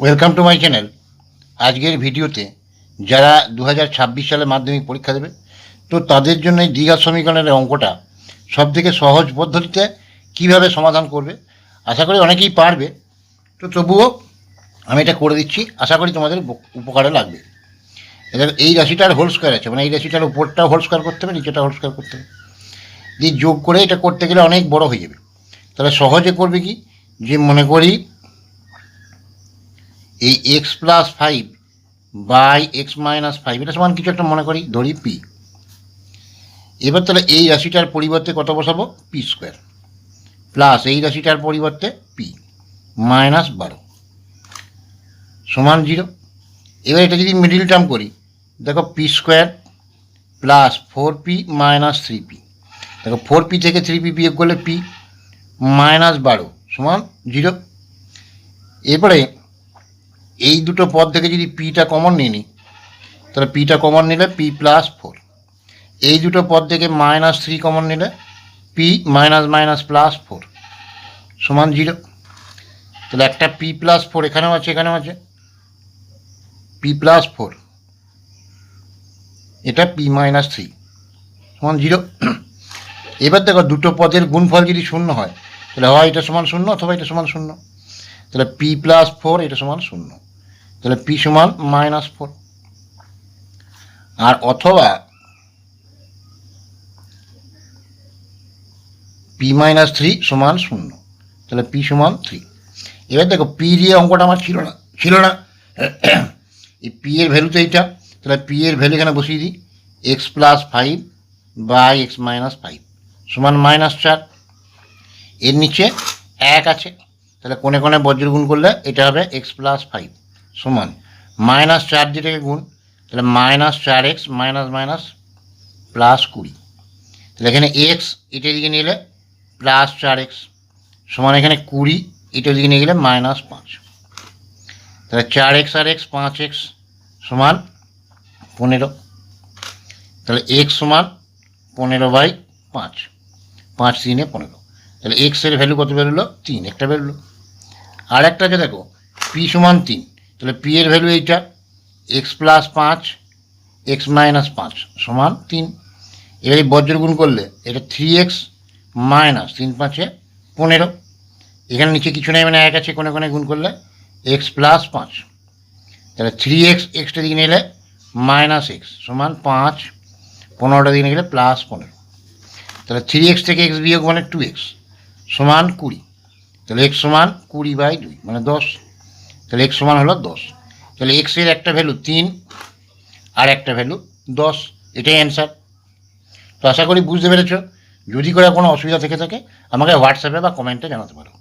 Welcome to my channel আজকের ভিডিওতে যারা দু হাজার ছাব্বিশ সালে মাধ্যমিক পরীক্ষা দেবে, তো তাদের জন্য এই দীঘা সমীকরণের অঙ্কটা সবথেকে সহজ পদ্ধতিতে কীভাবে সমাধান করবে, আশা করি অনেকেই পারবে। তো তবুও আমি এটা করে দিচ্ছি, আশা করি তোমাদের উপকারে লাগবে। এবার এই রাশিটার হোল স্কোয়ার আছে মানে এই রাশিটার উপরটাও হোল স্কোয়ার করতে হবে নিচেটা হোল স্কোয়ার করতে হবে। দিয়ে যোগ করে এটা করতে গেলে অনেক বড় হয়ে যাবে। তাহলে সহজে করবে কি? যে মনে করি এই x plus five by x minus five এটা সমান কিছু একটা মনে করি, ধরি পি এবার তাহলে এই রাশিটার পরিবর্তে কত বসাবো? পি স্কোয়ার প্লাস এই রাশিটার পরিবর্তে পি মাইনাস বারো। সমান জিরো এবার এটা যদি মিডিল টার্ম করি, দেখো p square plus four p minus three p দেখো ফোর পি থেকে থ্রি পি বিয়োগ করলে পি মাইনাস বারো, সমান জিরো এরপরে এই দুটো পদ থেকে যদি পিটা কমন নিয়ে নিই তাহলে পিটা কমন নিলে পি প্লাস ফোর এই দুটো পদ থেকে মাইনাস থ্রি কমন নিলে p minus minus plus four সমান জিরো তাহলে একটা পি প্লাস ফোর এখানেও আছে এখানেও আছে। পি প্লাস ফোর এটা পি মাইনাস থ্রি সমান জিরো এবার দেখো দুটো পদের গুণফল যদি শূন্য হয়, তাহলে হয় এটা সমান শূন্য অথবা এটা সমান শূন্য। তাহলে পি প্লাস ফোর এটা সমান শূন্য। তাহলে পি সমান মাইনাস ফোর আর অথবা পি মাইনাস থ্রি সমান শূন্য। তাহলে পি সমান থ্রি এবার দেখো, পি দিয়ে অঙ্কটা আমার ছিল না। ছিল না। এই পি এর ভ্যালু তো এইটা। তাহলে পি এর ভ্যালু এখানে বসিয়ে দিই। X plus five by x minus five সমান মাইনাস চার। এর নিচে এক আছে। তাহলে কোণে কোণে বজ্রগুণ করলে এটা হবে এক্স প্লাস ফাইভ সমান। মাইনাস চার যেটাকে গুণ, তাহলে মাইনাস চার এক্স মাইনাস মাইনাস প্লাস কুড়ি। তাহলে এখানে এক্স এটা দিকে নিলে প্লাস চার এক্স সমান এখানে কুড়ি এটা দিকে নিয়ে গেলে মাইনাস পাঁচ। তাহলে চার এক্স আর এক্স পাঁচ এক্স সমান পনেরো। তাহলে এক্স সমান পনেরো বাই পাঁচ পাঁচ তিনে পনেরো। তাহলে এক্সের ভ্যালু কত বেরোলো? তিন একটা বেরোলো। আর একটা দেখো, পি সমান তিন। তাহলে পি এর ভ্যালু এইটা এক্স প্লাস পাঁচ এক্স মাইনাস পাঁচ, সমান তিন। এবার এই বজ্রগুণ করলে এটা থ্রি এক্স মাইনাস তিন পাঁচে পনেরো। এখানে নিচে কিছু নেই মানে এক আছে কোনে কোনে গুণ করলে এক্স প্লাস পাঁচ। তাহলে থ্রি এক্স এক্সটা দিকে নিলে মাইনাস এক্স সমান পাঁচ। পনেরোটা দিকে গেলে প্লাস পনেরো। তাহলে থ্রি এক্স থেকে এক্স বিয়োগ মানে টু এক্স সমান কুড়ি। তাহলে এক্স সমান কুড়ি বাই দুই মানে দশ। তাহলে এক্স সমান হলো দশ। তাহলে এক্সের একটা ভ্যালু তিন আর একটা ভ্যালু দশ। এটাই অ্যান্সার তো আশা করি বুঝতে পেরেছ। যদি করে কোনো অসুবিধা থেকে থাকে, আমাকে হোয়াটসঅ্যাপে বা কমেন্টে জানাতে পারো।